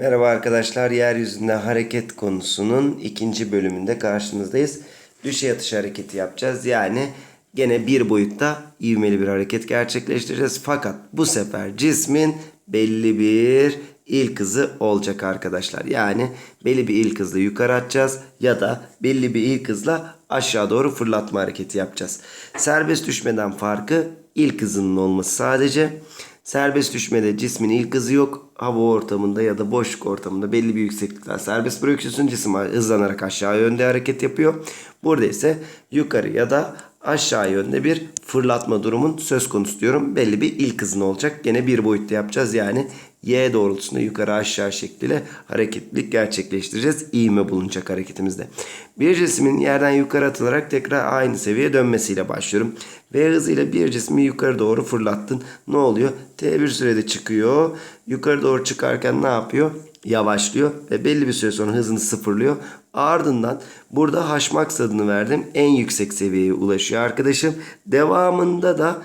Merhaba arkadaşlar, yeryüzünde hareket konusunun ikinci bölümünde karşınızdayız. Düşey atış hareketi yapacağız. Yani gene bir boyutta ivmeli bir hareket gerçekleştireceğiz. Fakat bu sefer cismin belli bir ilk hızı olacak arkadaşlar. Yani belli bir ilk hızla yukarı atacağız ya da belli bir ilk hızla aşağı doğru fırlatma hareketi yapacağız. Serbest düşmeden farkı ilk hızının olması sadece. Serbest düşmede cismin ilk hızı yok. Hava ortamında ya da boşluk ortamında belli bir yükseklikten serbest bırakıyorsun. Cisim hızlanarak aşağı yönde hareket yapıyor. Burada ise yukarı ya da aşağı yönde bir fırlatma durumun söz konusu diyorum. Belli bir ilk hızın olacak. Gene bir boyutta yapacağız. Yani y doğrultusunda yukarı aşağı şekliyle hareketlilik gerçekleştireceğiz. İğme bulunacak hareketimizde. Bir cismin yerden yukarı atılarak tekrar aynı seviyeye dönmesiyle başlıyorum. V hızıyla bir cismi yukarı doğru fırlattın. Ne oluyor? T bir sürede çıkıyor. Yukarı doğru çıkarken ne yapıyor? Yavaşlıyor ve belli bir süre sonra hızını sıfırlıyor. Ardından burada H max adını verdim. En yüksek seviyeye ulaşıyor arkadaşım. Devamında da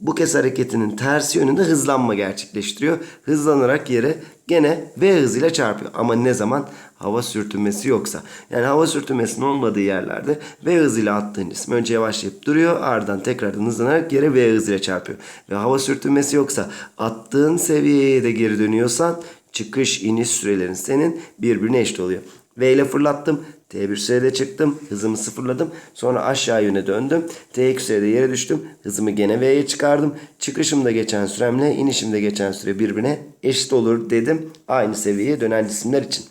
bu kez hareketinin tersi yönünde hızlanma gerçekleştiriyor. Hızlanarak yere gene V hızıyla çarpıyor. Ama ne zaman? Hava sürtünmesi yoksa. Yani hava sürtünmesinin olmadığı yerlerde V hızıyla attığın cisim önce yavaşlayıp duruyor. Ardından tekrardan hızlanarak yere V hızıyla çarpıyor. Ve hava sürtünmesi yoksa attığın seviyeye de geri dönüyorsan çıkış iniş sürelerin senin birbirine eşit oluyor. V ile fırlattım. T1 sürede çıktım. Hızımı sıfırladım. Sonra aşağı yöne döndüm. T2 sürede yere düştüm. Hızımı gene V'ye çıkardım. Çıkışımda geçen süremle inişimde geçen süre birbirine eşit olur dedim. Aynı seviyeye dönen cisimler için.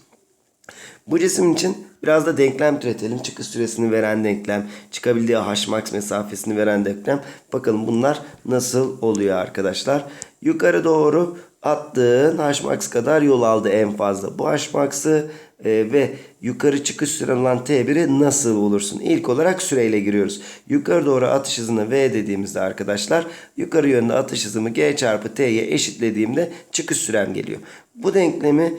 Bu cisim için biraz da denklem türetelim. Çıkış süresini veren denklem, çıkabildiği H max mesafesini veren denklem. Bakalım bunlar nasıl oluyor arkadaşlar. Yukarı doğru attığın H max kadar yol aldı en fazla. Bu H max'ı e, ve yukarı çıkış süren olan T1'i nasıl bulursun? İlk olarak süreyle giriyoruz. Yukarı doğru atış hızını V dediğimizde arkadaşlar yukarı yönde atış hızımı G çarpı T'ye eşitlediğimde çıkış sürem geliyor. Bu denklemi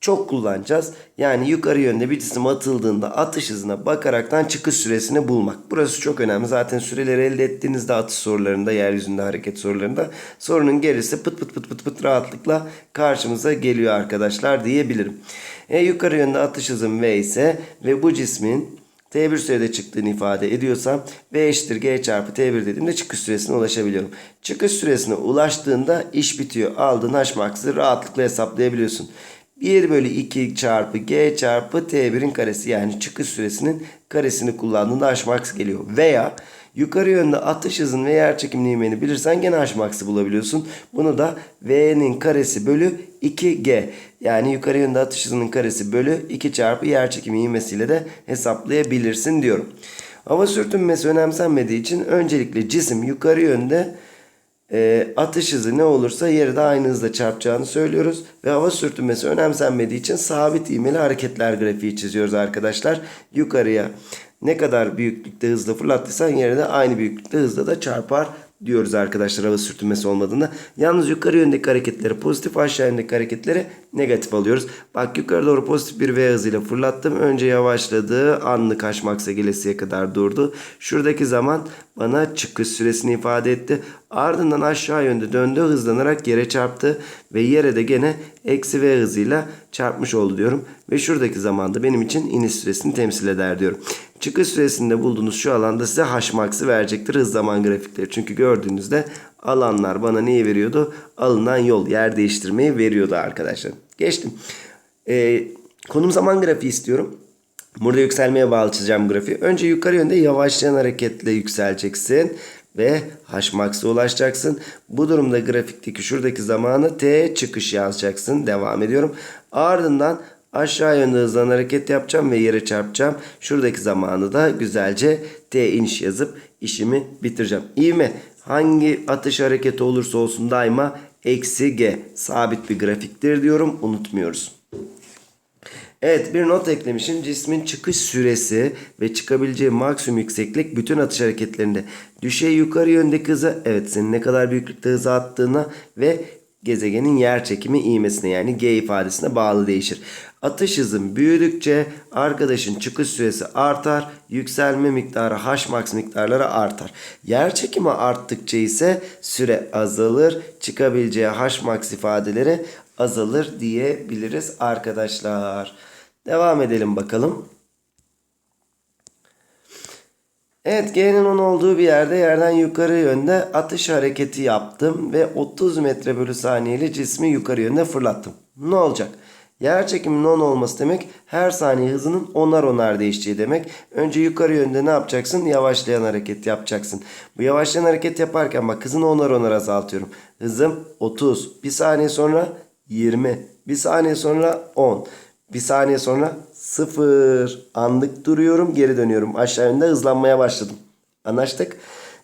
çok kullanacağız. Yani yukarı yönde bir cisim atıldığında atış hızına bakaraktan çıkış süresini bulmak. Burası çok önemli. Zaten süreleri elde ettiğinizde atış sorularında, yeryüzünde hareket sorularında sorunun gerisi pıt pıt pıt pıt pıt rahatlıkla karşımıza geliyor arkadaşlar diyebilirim. E, yukarı yönde atış hızım V ise ve bu cismin T1 sürede çıktığını ifade ediyorsam V eşittir G çarpı T1 dediğimde çıkış süresine ulaşabiliyorum. Çıkış süresine ulaştığında iş bitiyor. Aldığın H max'ı rahatlıkla hesaplayabiliyorsun. 1 bölü 2 çarpı g çarpı t1'in karesi yani çıkış süresinin karesini kullandığında h max geliyor. Veya yukarı yönde atış hızın ve yer çekimli ivmeni bilirsen gene h max'ı bulabiliyorsun. Bunu da v'nin karesi bölü 2g yani yukarı yönde atış hızının karesi bölü 2 çarpı yer çekimi ivmesiyle de hesaplayabilirsin diyorum. Hava sürtünmesi önemsenmediği için öncelikle cisim yukarı yönde e, atış hızı ne olursa yeri de aynı hızla çarpacağını söylüyoruz. Ve hava sürtünmesi önemsenmediği için sabit ivmeli hareketler grafiği çiziyoruz arkadaşlar. Yukarıya ne kadar büyüklükte hızla fırlattıysan yere de aynı büyüklükte hızla da çarpar diyoruz arkadaşlar hava sürtünmesi olmadığında. Yalnız yukarı yöndeki hareketleri pozitif aşağı yöndeki hareketleri negatif alıyoruz. Bak yukarı doğru pozitif bir V hızıyla fırlattım. Önce yavaşladı. Anlık H max'a gelesiye kadar durdu. Şuradaki zaman bana çıkış süresini ifade etti. Ardından aşağı yönde döndü. Hızlanarak yere çarptı. Ve yere de gene eksi V hızıyla çarpmış oldu diyorum. Ve şuradaki zamanda benim için iniş süresini temsil eder diyorum. Çıkış süresinde bulduğunuz şu alanda size H max'ı verecektir hız zaman grafikleri. Çünkü gördüğünüzde alanlar bana neyi veriyordu? Alınan yol yer değiştirmeyi veriyordu arkadaşlar. Geçtim. Ee, konum zaman grafiği istiyorum. Burada yükselmeye bağlı çizeceğim grafiği. Önce yukarı yönde yavaşlayan hareketle yükseleceksin ve H max'a ulaşacaksın. Bu durumda grafikteki şuradaki zamanı T çıkış yazacaksın. Devam ediyorum. Ardından aşağı yönde hızlan hareket yapacağım ve yere çarpacağım. Şuradaki zamanı da güzelce T iniş yazıp işimi bitireceğim. İvme hangi atış hareketi olursa olsun daima eksi G sabit bir grafiktir diyorum. Unutmuyoruz. Evet bir not eklemişim. Cismin çıkış süresi ve çıkabileceği maksimum yükseklik bütün atış hareketlerinde düşey yukarı yöndeki hızı evet senin ne kadar büyüklükte hızı attığına ve gezegenin yer çekimi ivmesine yani G ifadesine bağlı değişir. Atış hızın büyüdükçe arkadaşın çıkış süresi artar, yükselme miktarı Hmax miktarları artar. Yer çekimi arttıkça ise süre azalır, çıkabileceği Hmax ifadeleri azalır diyebiliriz arkadaşlar. Devam edelim bakalım. Evet G'nin 10 olduğu bir yerde yerden yukarı yönde atış hareketi yaptım ve 30 metre bölü saniyeli cismi yukarı yönde fırlattım. Ne olacak? Yer çekiminin 10 olması demek her saniye hızının onar onar değişeceği demek. Önce yukarı yönde ne yapacaksın? Yavaşlayan hareket yapacaksın. Bu yavaşlayan hareket yaparken bak hızını onar onar azaltıyorum. Hızım 30. Bir saniye sonra 20. Bir saniye sonra 10. Bir saniye sonra 0. Anlık duruyorum geri dönüyorum. Aşağı yönde hızlanmaya başladım. Anlaştık.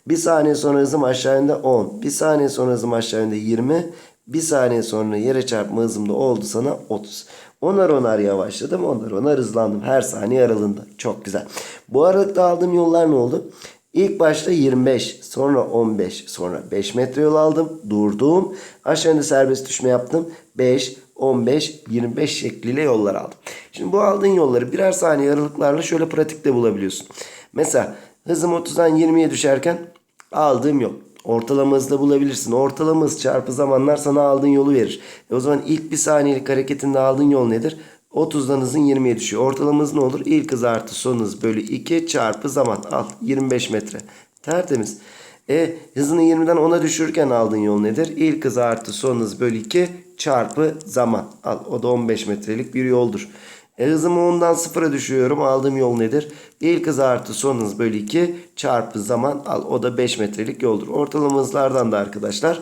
Bir saniye sonra hızım aşağı yönde 10. Bir saniye sonra hızım aşağı yönde 20. Bir saniye sonra yere çarpma hızım da oldu sana 30. Onar onar yavaşladım. Onar onar hızlandım. Her saniye aralığında. Çok güzel. Bu aralıkta aldığım yollar ne oldu? İlk başta 25, sonra 15, sonra 5 metre yol aldım. Durdum. Aşağı yönde serbest düşme yaptım. 5, 15, 25 şekliyle yollar aldım. Şimdi bu aldığın yolları birer saniye aralıklarla şöyle pratikte bulabiliyorsun. Mesela hızım 30'dan 20'ye düşerken aldığım yol. Ortalama hızda bulabilirsin. Ortalama hız çarpı zamanlar sana aldığın yolu verir. E o zaman ilk bir saniyelik hareketinde aldığın yol nedir? 30'dan hızın 20'ye düşüyor. Ortalama hız ne olur? İlk hız artı son hız bölü 2 çarpı zaman. Al 25 metre. Tertemiz. E hızını 20'den 10'a düşürürken aldığın yol nedir? İlk hız artı son hız bölü 2 çarpı zaman. Al o da 15 metrelik bir yoldur. E hızımı 10'dan 0'a düşürüyorum. Aldığım yol nedir? İlk hız artı son hız bölü 2 çarpı zaman. Al o da 5 metrelik yoldur. Ortalama hızlardan da arkadaşlar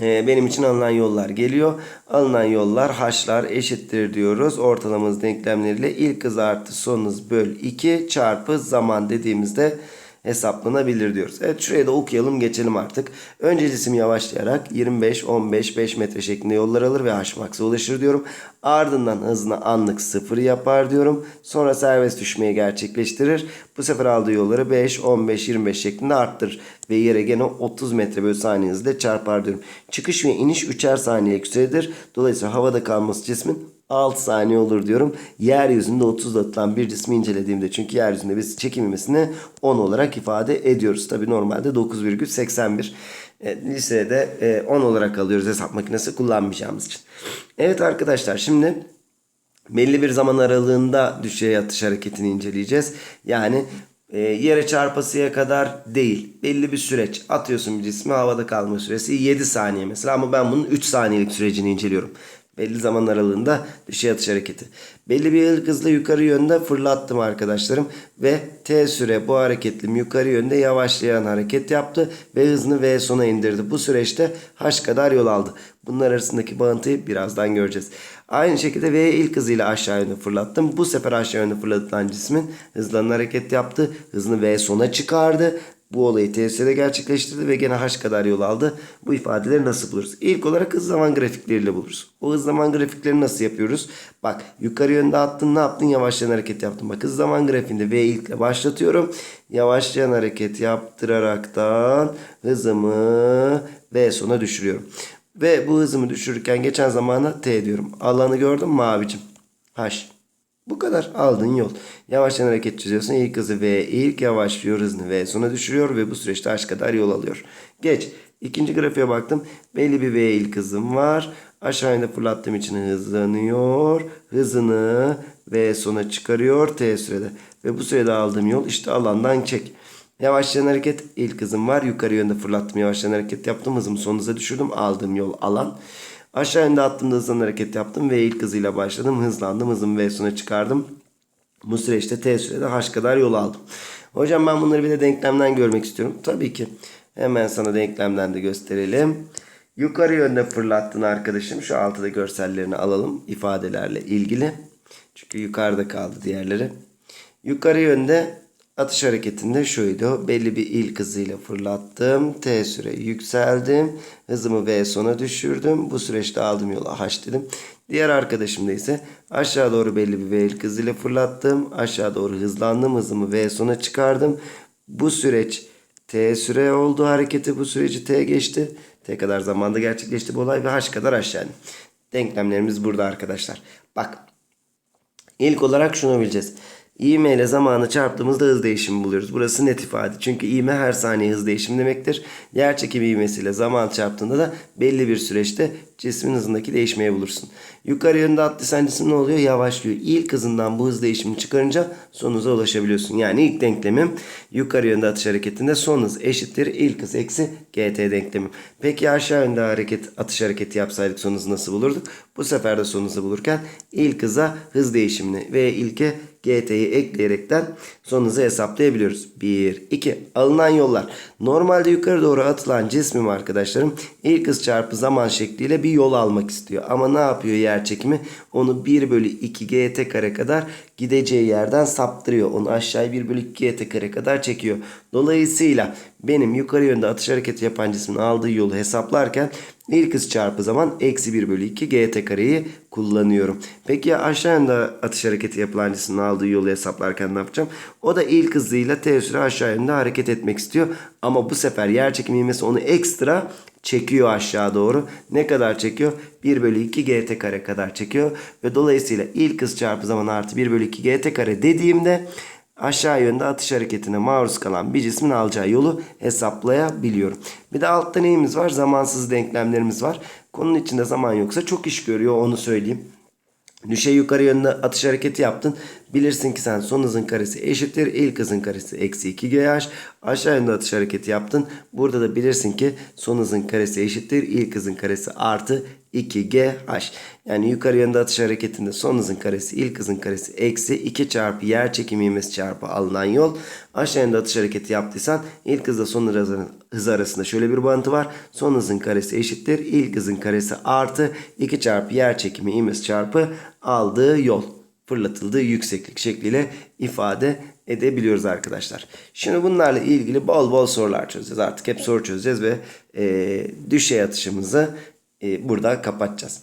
e, benim için alınan yollar geliyor. Alınan yollar haşlar eşittir diyoruz. Ortalama hız denklemleriyle ilk hız artı son hız böl 2 çarpı zaman dediğimizde hesaplanabilir diyoruz. Evet şuraya da okuyalım geçelim artık. Önce cisim yavaşlayarak 25, 15, 5 metre şeklinde yollar alır ve Hmax'a ulaşır diyorum. Ardından hızını anlık 0 yapar diyorum. Sonra serbest düşmeyi gerçekleştirir. Bu sefer aldığı yolları 5, 15, 25 şeklinde arttırır. Ve yere gene 30 metre bölü saniye hızla çarpar diyorum. Çıkış ve iniş 3'er saniyelik süredir. Dolayısıyla havada kalması cismin 6 saniye olur diyorum. Yeryüzünde 30 atılan bir cismi incelediğimde çünkü yeryüzünde biz çekim ivmesini 10 olarak ifade ediyoruz. Tabi normalde 9,81. E, lisede e, 10 olarak alıyoruz hesap makinesi kullanmayacağımız için. Evet arkadaşlar şimdi belli bir zaman aralığında düşey yatış hareketini inceleyeceğiz. Yani e, yere çarpasıya kadar değil. Belli bir süreç. Atıyorsun bir cismi havada kalma süresi 7 saniye mesela ama ben bunun 3 saniyelik sürecini inceliyorum. Belli zaman aralığında düşey atış hareketi. Belli bir hızla yukarı yönde fırlattım arkadaşlarım. Ve T süre bu hareketlim yukarı yönde yavaşlayan hareket yaptı. Ve hızını V sona indirdi. Bu süreçte H kadar yol aldı. Bunlar arasındaki bağıntıyı birazdan göreceğiz. Aynı şekilde V ilk hızıyla aşağı yönde fırlattım. Bu sefer aşağı yönde fırlatılan cismin hızlanan hareket yaptı. Hızını V sona çıkardı. Bu olayı TS'de gerçekleştirdi ve gene H kadar yol aldı. Bu ifadeleri nasıl buluruz? İlk olarak hız zaman grafikleriyle buluruz. O hız zaman grafiklerini nasıl yapıyoruz? Bak yukarı yönde attın ne yaptın? Yavaşlayan hareket yaptın. Bak hız zaman grafiğinde V ilkle başlatıyorum. Yavaşlayan hareket yaptıraraktan hızımı V sona düşürüyorum. Ve bu hızımı düşürürken geçen zamana T diyorum. Alanı gördün mü abicim? H. Bu kadar aldığın yol. Yavaştan hareket çiziyorsun. İlk hızı V ilk yavaşlıyor hızını V sona düşürüyor ve bu süreçte H kadar yol alıyor. Geç. İkinci grafiğe baktım. Belli bir V ilk hızım var. Aşağı yönde fırlattığım için hızlanıyor. Hızını V sona çıkarıyor T sürede. Ve bu sürede aldığım yol işte alandan çek. Yavaşlayan hareket ilk hızım var. Yukarı yönde fırlattım. Yavaşlayan hareket yaptım. Hızımı son düşürdüm. Aldığım yol alan. Aşağı yönde attığımda hızlan hareket yaptım ve ilk hızıyla başladım. Hızlandım. Hızımı V sona çıkardım. Bu süreçte T sürede H kadar yol aldım. Hocam ben bunları bir de denklemden görmek istiyorum. Tabii ki. Hemen sana denklemden de gösterelim. Yukarı yönde fırlattın arkadaşım. Şu altıda görsellerini alalım. ifadelerle ilgili. Çünkü yukarıda kaldı diğerleri. Yukarı yönde atış hareketinde şuydu. Belli bir ilk hızıyla fırlattım. T süre yükseldim. Hızımı V sona düşürdüm. Bu süreçte aldığım yola H dedim. Diğer arkadaşımda ise aşağı doğru belli bir V ilk hızıyla fırlattım. Aşağı doğru hızlandım. Hızımı V sona çıkardım. Bu süreç T süre oldu hareketi. Bu süreci T geçti. T kadar zamanda gerçekleşti bu olay ve H kadar aşağı. Denklemlerimiz burada arkadaşlar. Bak İlk olarak şunu bileceğiz. İğme ile zamanı çarptığımızda hız değişimi buluyoruz. Burası net ifade. Çünkü ivme her saniye hız değişimi demektir. Yer çekimi ivmesiyle zaman çarptığında da belli bir süreçte cismin hızındaki değişmeyi bulursun. Yukarı yönde atlayan cisim ne oluyor? Yavaşlıyor. İlk hızından bu hız değişimini çıkarınca son hıza ulaşabiliyorsun. Yani ilk denklemim yukarı yönde atış hareketinde son hız eşittir ilk hız eksi gt denklemim. Peki aşağı yönde hareket atış hareketi yapsaydık son hızı nasıl bulurduk? Bu sefer de son hızı bulurken ilk hıza hız değişimini ve ilke GT'yi ekleyerekten son hızı hesaplayabiliyoruz. 1, 2. Alınan yollar. Normalde yukarı doğru atılan cismim arkadaşlarım ilk hız çarpı zaman şekliyle bir yol almak istiyor. Ama ne yapıyor yer çekimi? Onu 1 bölü 2 GT kare kadar gideceği yerden saptırıyor. Onu aşağıya 1 bölü 2 GT kare kadar çekiyor. Dolayısıyla benim yukarı yönde atış hareketi yapan cismin aldığı yolu hesaplarken ilk hız çarpı zaman eksi 1 bölü 2 gt kareyi kullanıyorum. Peki ya aşağı yönde atış hareketi yapılan cismin aldığı yolu hesaplarken ne yapacağım? O da ilk hızıyla t süre aşağı yönde hareket etmek istiyor. Ama bu sefer yer çekimi ivmesi onu ekstra çekiyor aşağı doğru. Ne kadar çekiyor? 1 bölü 2 gt kare kadar çekiyor. Ve dolayısıyla ilk hız çarpı zaman artı 1 bölü 2 gt kare dediğimde aşağı yönde atış hareketine maruz kalan bir cismin alacağı yolu hesaplayabiliyorum. Bir de altta neyimiz var? Zamansız denklemlerimiz var. Konunun içinde zaman yoksa çok iş görüyor onu söyleyeyim. Düşey yukarı yönde atış hareketi yaptın. Bilirsin ki sen son hızın karesi eşittir. ilk hızın karesi eksi 2 GH. Aşağı yönde atış hareketi yaptın. Burada da bilirsin ki son hızın karesi eşittir. ilk hızın karesi artı 2GH. Yani yukarı yönde atış hareketinde son hızın karesi ilk hızın karesi eksi 2 çarpı yer çekimi ivmesi çarpı alınan yol. Aşağı yönde atış hareketi yaptıysan ilk hızla son hız arasında şöyle bir bağıntı var. Son hızın karesi eşittir. ilk hızın karesi artı 2 çarpı yer çekimi ivmesi çarpı aldığı yol fırlatıldığı yükseklik şekliyle ifade edebiliyoruz arkadaşlar. Şimdi bunlarla ilgili bol bol sorular çözeceğiz. Artık hep soru çözeceğiz ve e, düşey atışımızı e, burada kapatacağız.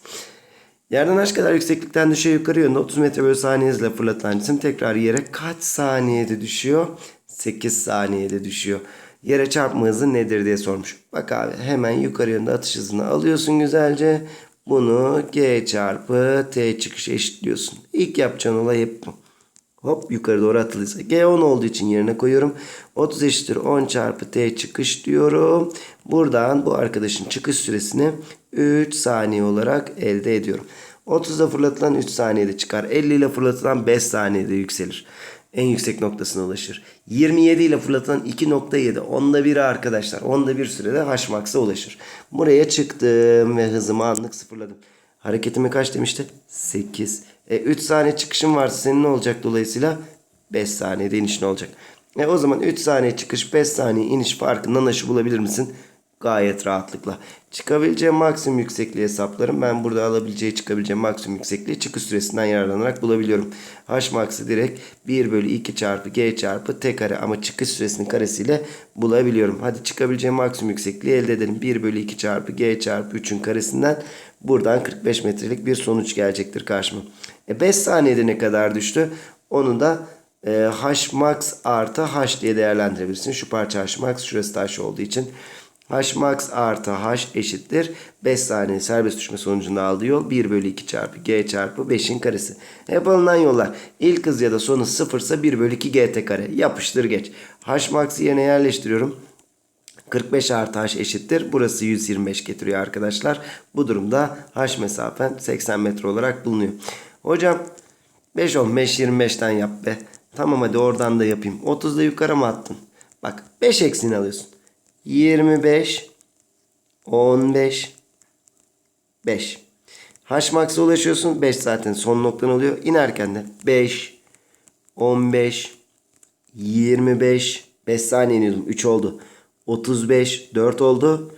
Yerden aç kadar yükseklikten düşey yukarı yönde 30 metre bölü saniye hızla fırlatılan cisim tekrar yere kaç saniyede düşüyor? 8 saniyede düşüyor. Yere çarpma hızı nedir diye sormuş. Bak abi hemen yukarı yönde atış hızını alıyorsun güzelce. Bunu G çarpı T çıkış eşitliyorsun. İlk yapacağın olay hep bu. Hop yukarı doğru atılırsa. G 10 olduğu için yerine koyuyorum. 30 eşittir 10 çarpı T çıkış diyorum. Buradan bu arkadaşın çıkış süresini 3 saniye olarak elde ediyorum. 30'da fırlatılan 3 saniyede çıkar. 50 ile fırlatılan 5 saniyede yükselir. En yüksek noktasına ulaşır. 27 ile fırlatılan 2.7. Onda biri arkadaşlar. Onda bir sürede Hmax'a ulaşır. Buraya çıktım ve hızımı anlık sıfırladım. Hareketimi kaç demişti? 8. E, 3 saniye çıkışım varsa senin ne olacak dolayısıyla? 5 saniyede inişin olacak. E, o zaman 3 saniye çıkış 5 saniye iniş farkından aşı bulabilir misin? Gayet rahatlıkla. Çıkabileceğim maksimum yüksekliği hesaplarım. Ben burada alabileceği çıkabileceğim maksimum yüksekliği çıkış süresinden yararlanarak bulabiliyorum. H max'ı direkt 1 bölü 2 çarpı G çarpı T kare ama çıkış süresinin karesiyle bulabiliyorum. Hadi çıkabileceğim maksimum yüksekliği elde edelim. 1 bölü 2 çarpı G çarpı 3'ün karesinden buradan 45 metrelik bir sonuç gelecektir karşıma. E 5 saniyede ne kadar düştü? Onu da e, H max artı H diye değerlendirebilirsin. Şu parça H max şurası da olduğu için. H max artı H eşittir. 5 saniye serbest düşme sonucunda aldığı yol 1 bölü 2 çarpı G çarpı 5'in karesi. Hep alınan yollar ilk hız ya da son hız sıfırsa 1 bölü 2 GT kare. Yapıştır geç. H max'ı yerine yerleştiriyorum. 45 artı H eşittir. Burası 125 getiriyor arkadaşlar. Bu durumda H mesafen 80 metre olarak bulunuyor. Hocam 5 15 25'ten yap be. Tamam hadi oradan da yapayım. 30'da yukarı mı attın? Bak 5 eksiğini alıyorsun. 25 15 5 H max'a ulaşıyorsun. 5 zaten son noktan oluyor. İnerken de 5 15 25 5 saniye iniyordum. 3 oldu. 35 4 oldu.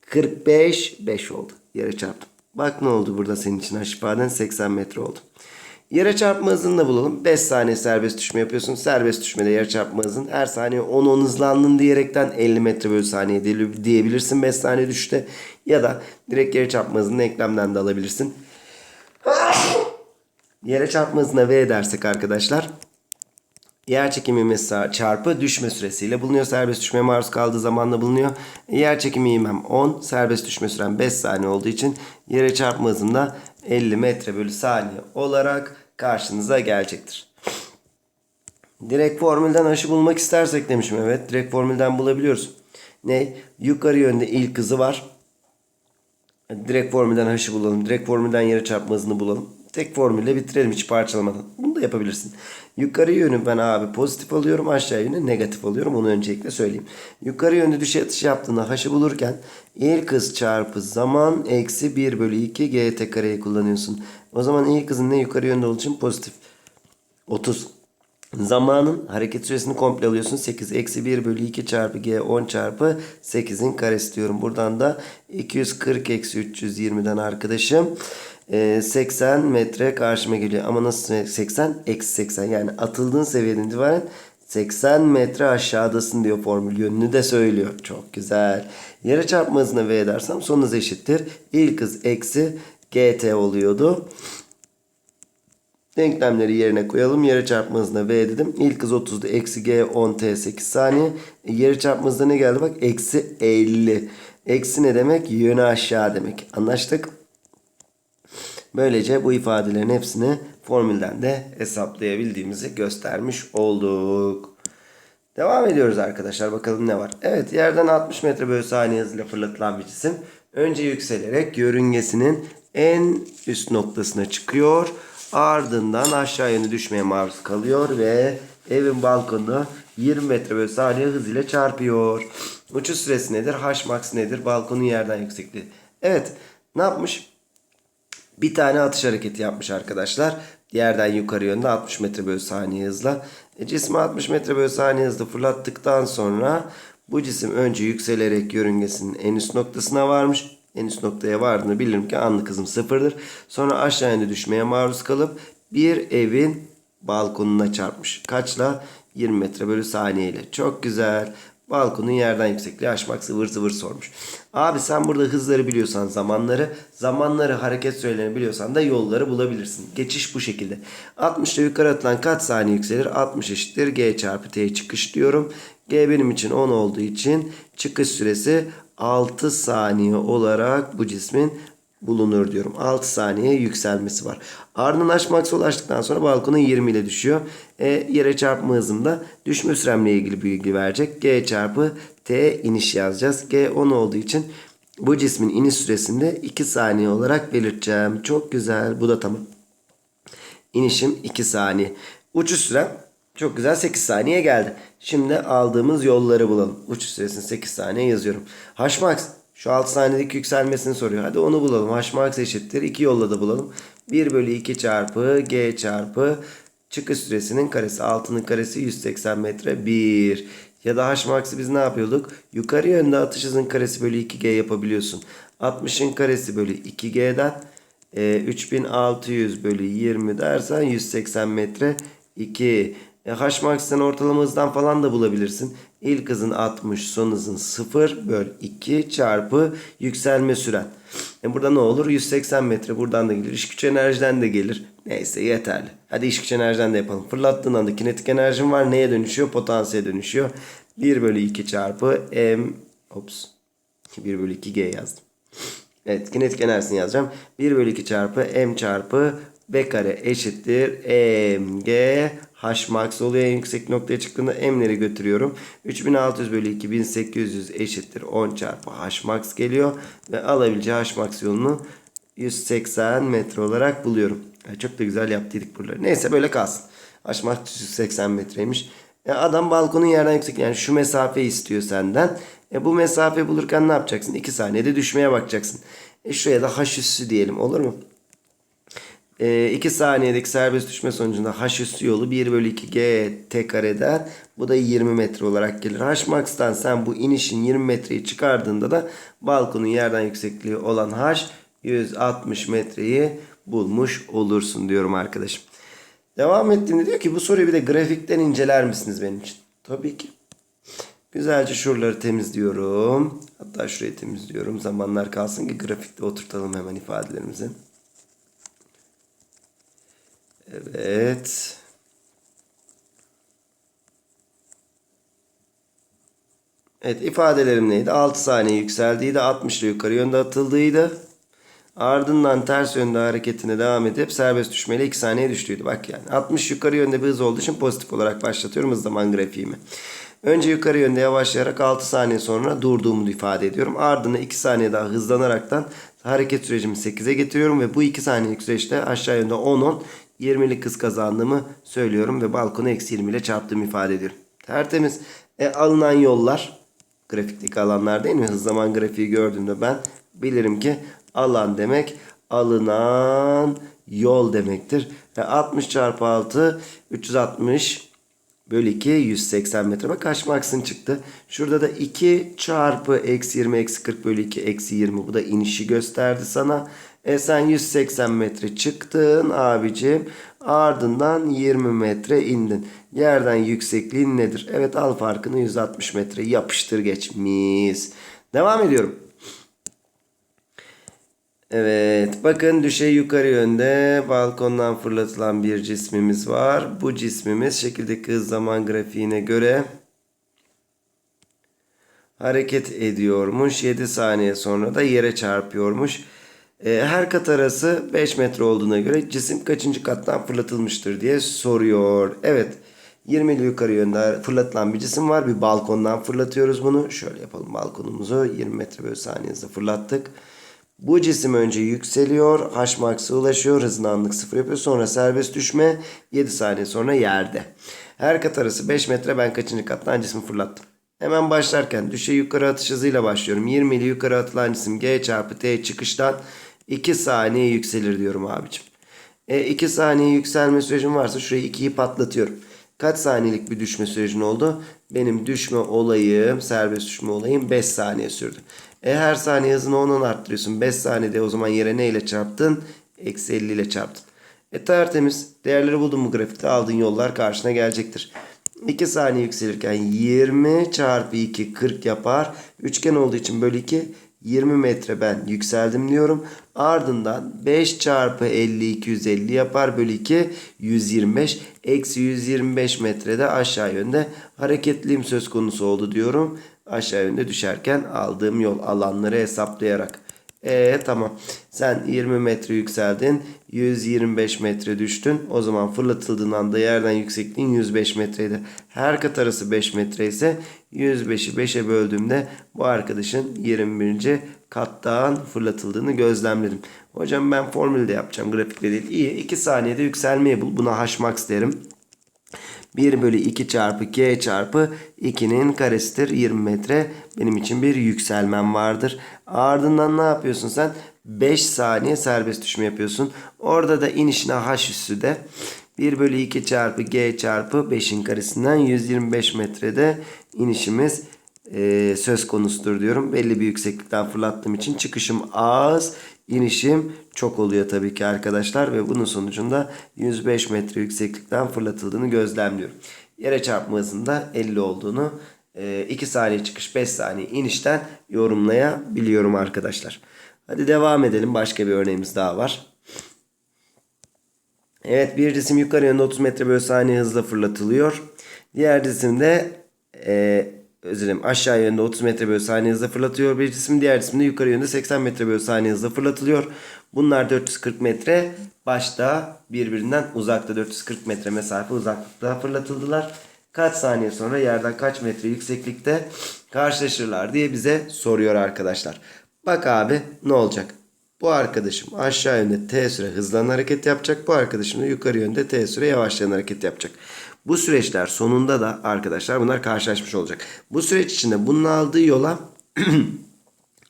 45 5 oldu. Yere çarptım. Bak ne oldu burada senin için H ifaden 80 metre oldu. Yere çarpma hızını da bulalım. 5 saniye serbest düşme yapıyorsun. Serbest düşmede yere çarpma hızın her saniye 10-10 hızlandın diyerekten 50 metre bölü saniye diyebilirsin 5 saniye düşte. Ya da direkt yere çarpma hızını eklemden de alabilirsin. Yere çarpma hızına V dersek arkadaşlar. Yer çekimi ivmesi çarpı düşme süresiyle bulunuyor. Serbest düşmeye maruz kaldığı zamanla bulunuyor. Yer çekimi ivmem 10. Serbest düşme süren 5 saniye olduğu için yere çarpma hızında 50 metre bölü saniye olarak karşınıza gelecektir. Direkt formülden aşı bulmak istersek demişim. Evet direkt formülden bulabiliyoruz. Ne? Yukarı yönde ilk hızı var. Direkt formülden haşı bulalım. Direkt formülden yarı çarpma hızını bulalım. Tek formülle bitirelim hiç parçalamadan. Bunu da yapabilirsin. Yukarı yönü ben abi pozitif alıyorum. Aşağı yönü negatif alıyorum. Onu öncelikle söyleyeyim. Yukarı yönlü düşey atış yaptığında haşı bulurken ilk hız çarpı zaman eksi 1 bölü 2 gt kareyi kullanıyorsun. O zaman ilk hızın ne yukarı yönde olduğu için pozitif. 30. Zamanın hareket süresini komple alıyorsun. 8 eksi 1 bölü 2 çarpı g 10 çarpı 8'in karesi diyorum. Buradan da 240 eksi 320'den arkadaşım. E, 80 metre karşıma geliyor. Ama nasıl 80? Eksi 80. Yani atıldığın seviyeden itibaren 80 metre aşağıdasın diyor formül. Yönünü de söylüyor. Çok güzel. Yarı çarpma hızına v edersem son hız eşittir. İlk hız eksi gt oluyordu. Denklemleri yerine koyalım. Yarı çarpma hızına V dedim. İlk hız 30'da eksi G 10 T 8 saniye. E, yarı çarpma hızına ne geldi bak? Eksi 50. Eksi ne demek? Yönü aşağı demek. Anlaştık. Böylece bu ifadelerin hepsini formülden de hesaplayabildiğimizi göstermiş olduk. Devam ediyoruz arkadaşlar. Bakalım ne var. Evet yerden 60 metre bölü saniye hızıyla fırlatılan bir cisim. Önce yükselerek yörüngesinin en üst noktasına çıkıyor. Ardından aşağı yönü düşmeye maruz kalıyor ve evin balkonunu 20 metre bölü saniye hızıyla çarpıyor. Uçuş süresi nedir? H max nedir? Balkonun yerden yüksekliği. Evet ne yapmış? Bir tane atış hareketi yapmış arkadaşlar. Yerden yukarı yönde 60 metre bölü saniye hızla. E, cismi 60 metre bölü saniye hızla fırlattıktan sonra bu cisim önce yükselerek yörüngesinin en üst noktasına varmış. En üst noktaya vardığını bilirim ki anlık hızım sıfırdır. Sonra aşağı yönde düşmeye maruz kalıp bir evin balkonuna çarpmış. Kaçla? 20 metre bölü saniye ile. Çok güzel. Balkonun yerden yüksekliği aşmak sıvır sıvır sormuş. Abi sen burada hızları biliyorsan zamanları, zamanları hareket sürelerini biliyorsan da yolları bulabilirsin. Geçiş bu şekilde. 60 ile yukarı atılan kaç saniye yükselir? 60 eşittir g çarpı t çıkış diyorum. G benim için 10 olduğu için çıkış süresi 6 saniye olarak bu cismin bulunur diyorum. 6 saniye yükselmesi var. Ardından Hmax'a ulaştıktan sonra balkona 20 ile düşüyor. E, yere çarpma hızımda düşme süremle ilgili bilgi verecek. G çarpı T iniş yazacağız. G 10 olduğu için bu cismin iniş süresinde 2 saniye olarak belirteceğim. Çok güzel. Bu da tamam. İnişim 2 saniye. Uçuş sürem çok güzel 8 saniye geldi. Şimdi aldığımız yolları bulalım. Uçuş süresini 8 saniye yazıyorum. Hmax şu 6 saniyedeki yükselmesini soruyor. Hadi onu bulalım. Hmax eşittir. 2 yolla da bulalım. 1 bölü 2 çarpı g çarpı çıkış süresinin karesi. 6'nın karesi 180 metre 1. Ya da Hmax'ı biz ne yapıyorduk? Yukarı yönde atış hızın karesi bölü 2g yapabiliyorsun. 60'ın karesi bölü 2g'den e, 3600 bölü 20 dersen 180 metre 2. E, Hmax'tan ortalama hızdan falan da bulabilirsin. İlk hızın 60, son hızın 0 böl 2 çarpı yükselme süren. E burada ne olur? 180 metre buradan da gelir. İş güç enerjiden de gelir. Neyse yeterli. Hadi iş güç enerjiden de yapalım. Fırlattığın anda kinetik enerjin var. Neye dönüşüyor? Potansiyele dönüşüyor. 1 bölü 2 çarpı m ops 1 bölü 2g yazdım. Evet kinetik enerjisini yazacağım. 1 bölü 2 çarpı m çarpı b kare eşittir mg h max oluyor. En yüksek noktaya çıktığında m'leri götürüyorum. 3600 bölü 2 1800 eşittir 10 çarpı h max geliyor. Ve alabileceği h max yolunu 180 metre olarak buluyorum. Yani çok da güzel yaptıydık buraları. Neyse böyle kalsın. H max 180 metreymiş. E adam balkonun yerden yüksek yani şu mesafe istiyor senden. E bu mesafe bulurken ne yapacaksın? 2 saniyede düşmeye bakacaksın. E şuraya da h üssü diyelim olur mu? 2 saniyedeki serbest düşme sonucunda h üssü yolu 1 bölü 2 g t kareden bu da 20 metre olarak gelir. h max'tan sen bu inişin 20 metreyi çıkardığında da balkonun yerden yüksekliği olan h 160 metreyi bulmuş olursun diyorum arkadaşım. Devam ettiğinde diyor ki bu soruyu bir de grafikten inceler misiniz benim için? Tabii ki. Güzelce şuraları temizliyorum. Hatta şurayı temizliyorum. Zamanlar kalsın ki grafikte oturtalım hemen ifadelerimizi. Evet. Evet ifadelerim neydi? 6 saniye yükseldiydi. 60 ile yukarı yönde atıldıydı. Ardından ters yönde hareketine devam edip serbest düşmeyle 2 saniye düştüydü. Bak yani 60 yukarı yönde bir hız olduğu için pozitif olarak başlatıyorum hız zaman grafiğimi. Önce yukarı yönde yavaşlayarak 6 saniye sonra durduğumu ifade ediyorum. Ardından 2 saniye daha hızlanaraktan hareket sürecimi 8'e getiriyorum ve bu 2 saniyelik süreçte aşağı yönde 10-10 20'lik hız kazandığımı söylüyorum ve balkonu eksi 20 ile çarptığımı ifade ediyorum. Tertemiz. E, alınan yollar grafikteki alanlar değil mi? Hız zaman grafiği gördüğümde ben bilirim ki alan demek alınan yol demektir. Ve 60 çarpı 6 360 bölü 2 180 metre. Bak kaç maksın çıktı. Şurada da 2 çarpı eksi 20 eksi 40 bölü 2 eksi 20. Bu da inişi gösterdi sana. E sen 180 metre çıktın abicim. Ardından 20 metre indin. Yerden yüksekliğin nedir? Evet al farkını 160 metre yapıştır geç. Mis. Devam ediyorum. Evet bakın düşey yukarı yönde balkondan fırlatılan bir cismimiz var. Bu cismimiz şekildeki hız zaman grafiğine göre hareket ediyormuş. 7 saniye sonra da yere çarpıyormuş. Ee, her kat arası 5 metre olduğuna göre cisim kaçıncı kattan fırlatılmıştır diye soruyor. Evet 20 ile yukarı yönde fırlatılan bir cisim var. Bir balkondan fırlatıyoruz bunu. Şöyle yapalım balkonumuzu 20 metre bölü saniye hızla fırlattık. Bu cisim önce yükseliyor. H max'a ulaşıyor. Hızını anlık sıfır yapıyor. Sonra serbest düşme. 7 saniye sonra yerde. Her kat arası 5 metre ben kaçıncı kattan cismi fırlattım. Hemen başlarken düşe yukarı atış hızıyla başlıyorum. 20 ile yukarı atılan cisim G çarpı T çıkıştan 2 saniye yükselir diyorum abicim. E 2 saniye yükselme sürecim varsa şurayı 2'yi patlatıyorum. Kaç saniyelik bir düşme sürecin oldu? Benim düşme olayım, serbest düşme olayım 5 saniye sürdü. E her saniye hızını 10'dan arttırıyorsun. 5 saniyede o zaman yere neyle çarptın? Eksi 50 ile çarptın. E tertemiz. Değerleri buldun mu grafikte aldığın yollar karşına gelecektir. 2 saniye yükselirken 20 çarpı 2 40 yapar. Üçgen olduğu için bölü 2 20 metre ben yükseldim diyorum. Ardından 5 çarpı 50 250 yapar bölü 2 125. Eksi 125 metrede aşağı yönde hareketliğim söz konusu oldu diyorum. Aşağı yönde düşerken aldığım yol alanları hesaplayarak. E tamam. Sen 20 metre yükseldin. 125 metre düştün. O zaman fırlatıldığın anda yerden yüksekliğin 105 metreydi. Her kat arası 5 metre ise 105'i 5'e böldüğümde bu arkadaşın 21. kattan fırlatıldığını gözlemledim. Hocam ben formülde yapacağım grafikle değil. İyi 2 saniyede yükselmeyi bul. Buna h max derim. 1 bölü 2 çarpı g çarpı 2'nin karesidir 20 metre. Benim için bir yükselmem vardır. Ardından ne yapıyorsun sen? 5 saniye serbest düşme yapıyorsun. Orada da inişine h üssü de 1 bölü 2 çarpı g çarpı 5'in karesinden 125 metrede inişimiz e, söz konusudur diyorum. Belli bir yükseklikten fırlattığım için çıkışım az, inişim çok oluyor tabii ki arkadaşlar ve bunun sonucunda 105 metre yükseklikten fırlatıldığını gözlemliyorum. Yere çarpma hızında 50 olduğunu 2 saniye çıkış 5 saniye inişten yorumlayabiliyorum arkadaşlar. Hadi devam edelim. Başka bir örneğimiz daha var. Evet bir cisim yukarı yönde 30 metre bölü saniye hızla fırlatılıyor. Diğer cisimde e, özür dilerim aşağı yönde 30 metre bölü saniye hızla fırlatıyor bir cisim. Diğer cisimde yukarı yönde 80 metre bölü saniye hızla fırlatılıyor. Bunlar 440 metre başta birbirinden uzakta 440 metre mesafe uzaklıkta fırlatıldılar. Kaç saniye sonra yerden kaç metre yükseklikte karşılaşırlar diye bize soruyor arkadaşlar. Bak abi ne olacak? Bu arkadaşım aşağı yönde t süre hızlanan hareket yapacak. Bu arkadaşım da yukarı yönde t süre yavaşlayan hareket yapacak. Bu süreçler sonunda da arkadaşlar bunlar karşılaşmış olacak. Bu süreç içinde bunun aldığı yola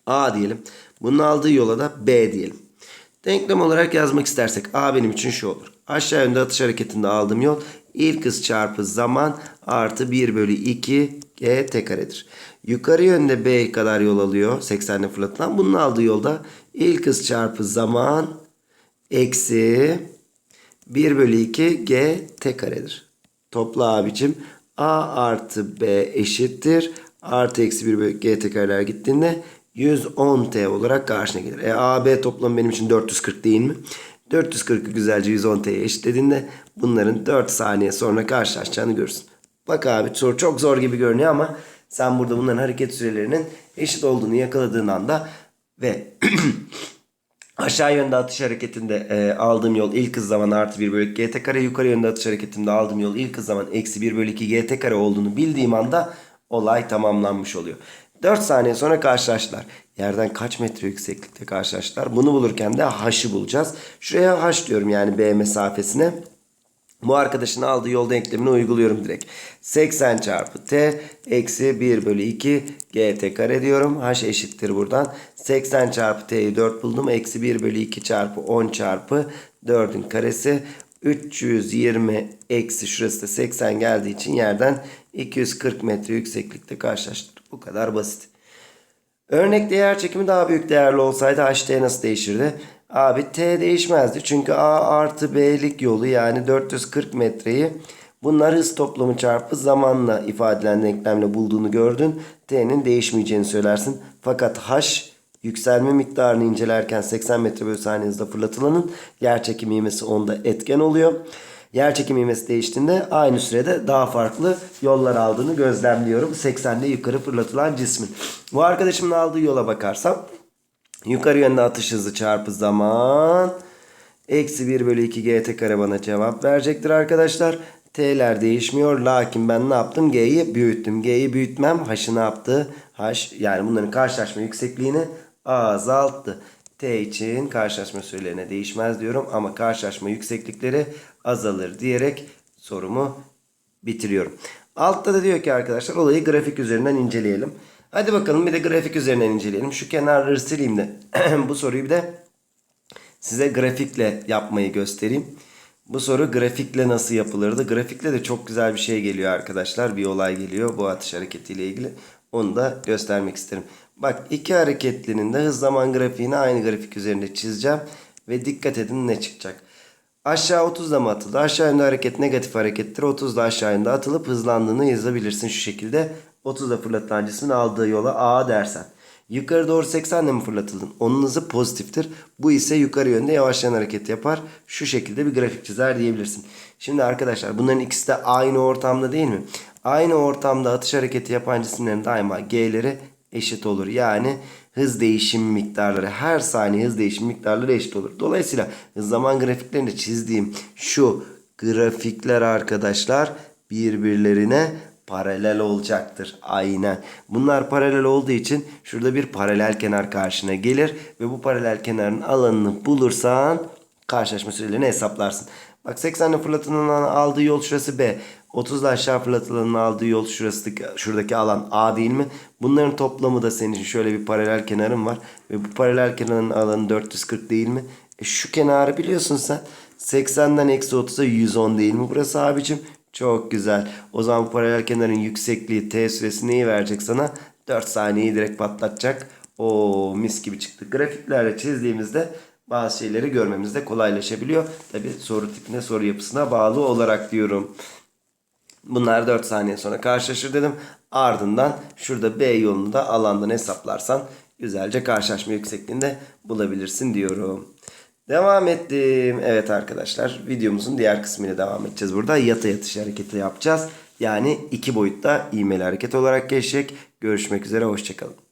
A diyelim. Bunun aldığı yola da B diyelim. Denklem olarak yazmak istersek A benim için şu olur. Aşağı yönde atış hareketinde aldığım yol ilk hız çarpı zaman artı 1 bölü 2 g t karedir. Yukarı yönde B kadar yol alıyor 80'le fırlatılan. Bunun aldığı yolda ilk hız çarpı zaman eksi 1 bölü 2 g t karedir. Topla abicim. A artı B eşittir. Artı eksi 1 bölü g t kareler gittiğinde 110 t olarak karşına gelir. E A, B toplamı benim için 440 değil mi? 440'ı güzelce 110 t'ye eşitlediğinde bunların 4 saniye sonra karşılaşacağını görürsün. Bak abi soru çok zor gibi görünüyor ama sen burada bunların hareket sürelerinin eşit olduğunu yakaladığın anda ve Aşağı yönde atış hareketinde e, aldığım yol ilk hız zaman artı 1 bölü 2 gt kare. Yukarı yönde atış hareketinde aldığım yol ilk hız zaman eksi 1 bölü 2 gt kare olduğunu bildiğim anda olay tamamlanmış oluyor. 4 saniye sonra karşılaştılar. Yerden kaç metre yükseklikte karşılaştılar? Bunu bulurken de h'ı bulacağız. Şuraya h diyorum yani b mesafesine. Bu arkadaşın aldığı yol denklemini uyguluyorum direkt. 80 çarpı t eksi 1 bölü 2 gt kare diyorum. h eşittir buradan. 80 çarpı t'yi 4 buldum. Eksi 1 bölü 2 çarpı 10 çarpı 4'ün karesi. 320 eksi şurası da 80 geldiği için yerden 240 metre yükseklikte karşılaştırdık. Bu kadar basit. Örnekte yer çekimi daha büyük değerli olsaydı HT nasıl değişirdi? Abi T değişmezdi. Çünkü A artı B'lik yolu yani 440 metreyi bunlar hız toplamı çarpı zamanla ifadelen denklemle bulduğunu gördün. T'nin değişmeyeceğini söylersin. Fakat H yükselme miktarını incelerken 80 metre bölü saniye hızla fırlatılanın yer çekimi ivmesi onda etken oluyor. Yer çekimi ivmesi değiştiğinde aynı sürede daha farklı yollar aldığını gözlemliyorum. 80'de yukarı fırlatılan cismin. Bu arkadaşımın aldığı yola bakarsam yukarı yönde atış hızı çarpı zaman eksi 1 bölü 2 gt kare bana cevap verecektir arkadaşlar. T'ler değişmiyor. Lakin ben ne yaptım? G'yi büyüttüm. G'yi büyütmem H'ı ne yaptı? H yani bunların karşılaşma yüksekliğini azalttı. T için karşılaşma sürelerine değişmez diyorum ama karşılaşma yükseklikleri azalır diyerek sorumu bitiriyorum. Altta da diyor ki arkadaşlar olayı grafik üzerinden inceleyelim. Hadi bakalım bir de grafik üzerinden inceleyelim. Şu kenarları sileyim de bu soruyu bir de size grafikle yapmayı göstereyim. Bu soru grafikle nasıl yapılırdı? Grafikle de çok güzel bir şey geliyor arkadaşlar. Bir olay geliyor bu atış hareketiyle ilgili. Onu da göstermek isterim. Bak iki hareketlinin de hız zaman grafiğini aynı grafik üzerinde çizeceğim. Ve dikkat edin ne çıkacak. Aşağı 30'da mı atıldı? Aşağı yönde hareket negatif harekettir. 30'da aşağı yönde atılıp hızlandığını yazabilirsin şu şekilde. 30'da fırlatılan cismin aldığı yola A dersen. Yukarı doğru 80'le mi fırlatıldın? Onun hızı pozitiftir. Bu ise yukarı yönde yavaşlayan hareket yapar. Şu şekilde bir grafik çizer diyebilirsin. Şimdi arkadaşlar bunların ikisi de aynı ortamda değil mi? Aynı ortamda atış hareketi yapan cisimlerin daima G'leri eşit olur. Yani hız değişim miktarları her saniye hız değişim miktarları eşit olur. Dolayısıyla zaman grafiklerinde çizdiğim şu grafikler arkadaşlar birbirlerine paralel olacaktır. Aynen. Bunlar paralel olduğu için şurada bir paralel kenar karşına gelir ve bu paralel kenarın alanını bulursan karşılaşma sürelerini hesaplarsın. Bak 80'le fırlatılanın aldığı yol şurası B. 30'la aşağı fırlatılanın aldığı yol şurası, şuradaki alan A değil mi? Bunların toplamı da senin için şöyle bir paralel kenarın var. Ve bu paralel kenarın alanı 440 değil mi? E şu kenarı biliyorsun sen. 80'den eksi 30'a 110 değil mi burası abicim? Çok güzel. O zaman paralel kenarın yüksekliği T süresi neyi verecek sana? 4 saniyeyi direkt patlatacak. O mis gibi çıktı. Grafiklerle çizdiğimizde bazı şeyleri görmemiz de kolaylaşabiliyor. Tabi soru tipine soru yapısına bağlı olarak diyorum. Bunlar 4 saniye sonra karşılaşır dedim. Ardından şurada B yolunu da alandan hesaplarsan güzelce karşılaşma yüksekliğinde bulabilirsin diyorum. Devam ettim. Evet arkadaşlar videomuzun diğer kısmıyla devam edeceğiz burada. Yata yatış hareketi yapacağız. Yani iki boyutta ivmeli hareket olarak geçecek. Görüşmek üzere hoşçakalın.